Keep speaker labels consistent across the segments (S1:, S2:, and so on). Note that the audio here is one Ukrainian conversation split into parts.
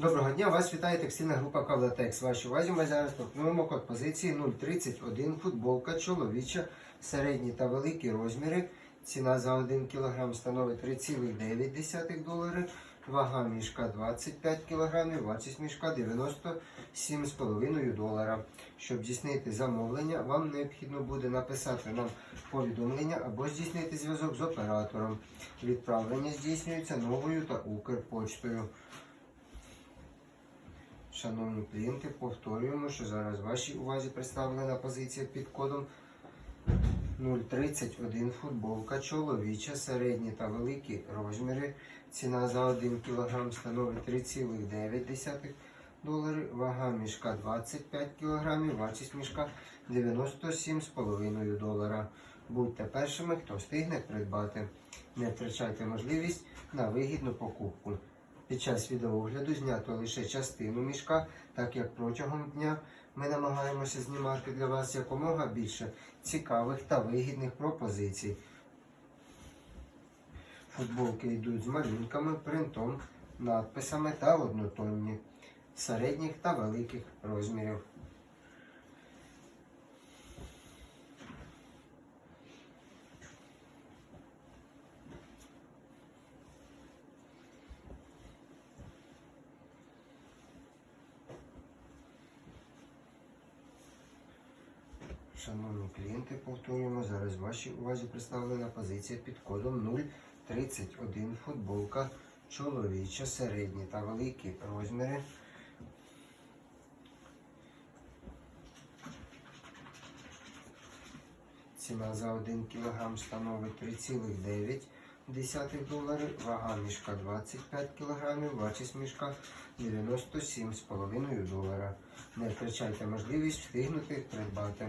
S1: Доброго дня, вас вітає текстильна група Кавлатекс. Вашій увазі ми зараз пропонуємо код позиції 031 футболка чоловіча, середні та великі розміри. Ціна за 1 кг становить 3,9 долари. Вага мішка 25 кг, вартість мішка 97,5 долара. Щоб здійснити замовлення, вам необхідно буде написати нам повідомлення або здійснити зв'язок з оператором. Відправлення здійснюється новою та Укрпочтою. Шановні клієнти, повторюємо, що зараз вашій увазі представлена позиція під кодом 031 футболка чоловіча, середні та великі розміри. Ціна за 1 кг становить 3,9 долари, вага мішка 25 кг, вартість мішка 97,5 долара. Будьте першими, хто встигне придбати. Не втрачайте можливість на вигідну покупку. Під час відеогляду знято лише частину мішка, так як протягом дня ми намагаємося знімати для вас якомога більше цікавих та вигідних пропозицій. Футболки йдуть з малюнками, принтом, надписами та однотонні, середніх та великих розмірів. Шановні клієнти, повторюємо, зараз вашій увазі представлена позиція під кодом 031 футболка чоловіча, середні та великі розміри. Ціна за 1 кг становить 3,9 долари, вага мішка 25 кг, вартість мішка 97,5 долара. Не втрачайте можливість встигнути придбати.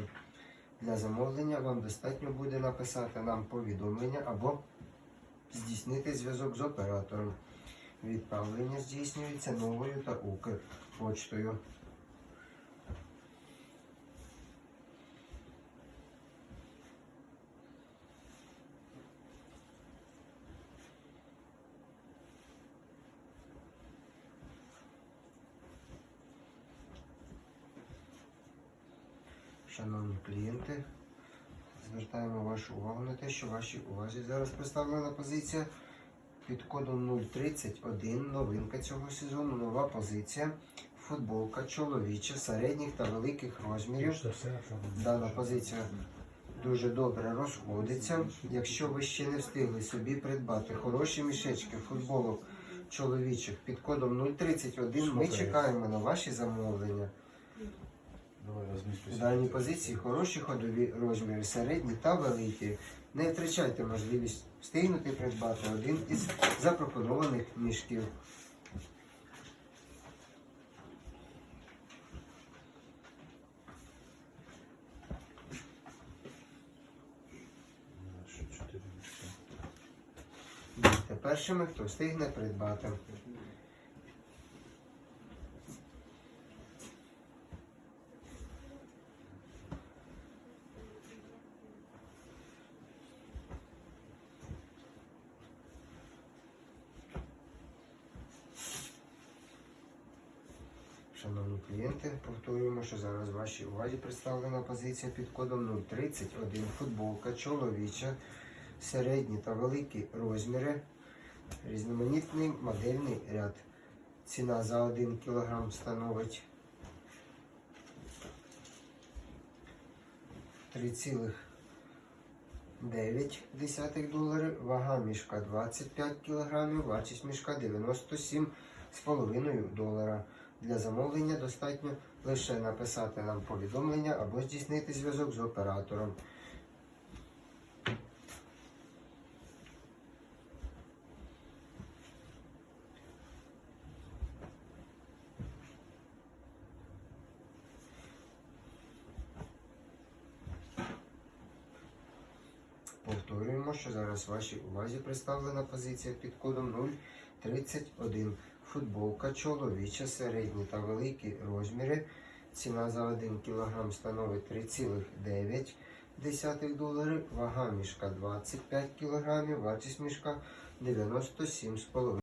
S1: Для замовлення вам достатньо буде написати нам повідомлення або здійснити зв'язок з оператором. Відправлення здійснюється новою та Укрпочтою. Шановні клієнти, звертаємо вашу увагу на те, що вашій увазі зараз представлена позиція під кодом 031, новинка цього сезону, нова позиція. Футболка чоловіча, середніх та великих розмірів. Дана позиція дуже добре розходиться. Якщо ви ще не встигли собі придбати хороші мішечки футболок чоловічих під кодом 031, ми чекаємо на ваші замовлення. В даній позиції хороші ходові розміри, середні та великі. Не втрачайте можливість встигнути придбати один із запропонованих мішків. Будьте першими, хто встигне придбати. Шановні клієнти, повторюємо, що зараз в вашій увазі представлена позиція під кодом 031 футболка чоловіча, середні та великі розміри, різноманітний модельний ряд. Ціна за 1 кг становить 3,9 долари, вага мішка 25 кг, вартість мішка 97,5 долара. Для замовлення достатньо лише написати нам повідомлення або здійснити зв'язок з оператором. Повторюємо, що зараз вашій увазі представлена позиція під кодом 031. Футболка чоловіча, середні та великі розміри. Ціна за 1 кг становить 3,9 долари. Вага мішка 25 кг, вартість мішка 97,5